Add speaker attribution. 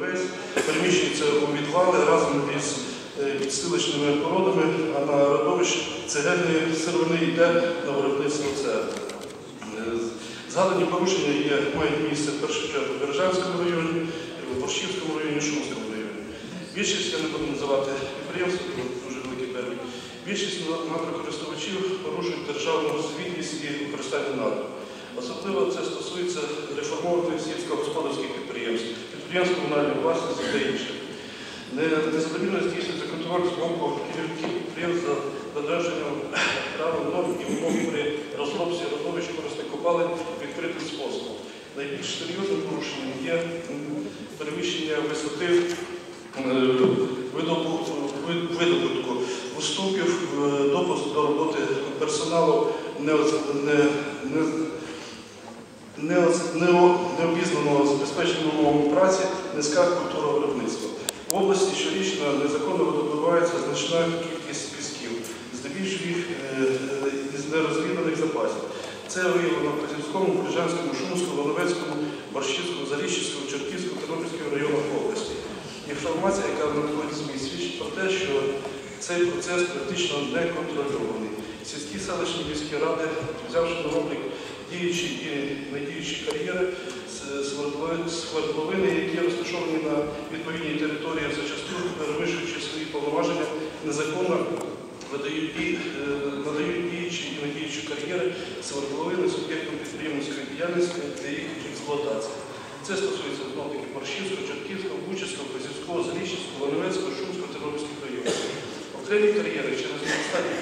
Speaker 1: Весь переміщується у відвали разом із е, підстилочними породами, а на родовищ цегельної сировини йде на виробництво цегли. Е, Згадані порушення є, мають місце в першу чергу в Бережанському районі, в Борщівському районі, Шумському районі. Більшість, я не буду називати підприємств, бо дуже великий перелік. Більшість надрокористувачів порушують державну звітність і використання надр. Особливо це підприємств, комунальної власності та інших. Не- Незадовільно здійснюється контроль з боку керівників підприємств за додержанням правил норм і вимог при розробці родовищ корисних копалин відкритим способом. Найбільш серйозним порушенням є м, перевищення висоти е, видобутку, уступів, е, допуск до роботи персоналу не, не, не, необізнаного забезпеченням умовами праці, низька культура виробництва. В області щорічно незаконно видобувається значна кількість пісків, здебільшого їх е, е, із нерозвіданих запасів. Це виявлено в Козівському, Ближанському, Шумському, Воловецькому, Борщівському, Заліщицькому, Черківському, Тернопільському районах області. Інформація, яка надходить ЗМІ, свідчить про те, що цей процес практично не контрольований. Сільські селищні міські ради, взявши на облік діючі і недіючі кар'єри, свердловини- які розташовані на відповідній території, зачасту перевищуючи свої повноваження, незаконно е, надають діючі і недіючі кар'єри свердловини суб'єктам підприємницької діяльності для їх експлуатації. Це стосується знову таки Борщівського, Бучівського, Козівського, Заліщицького, Волинецького, Шумського, Тернопільських районів. Окремі кар'єри через недостатній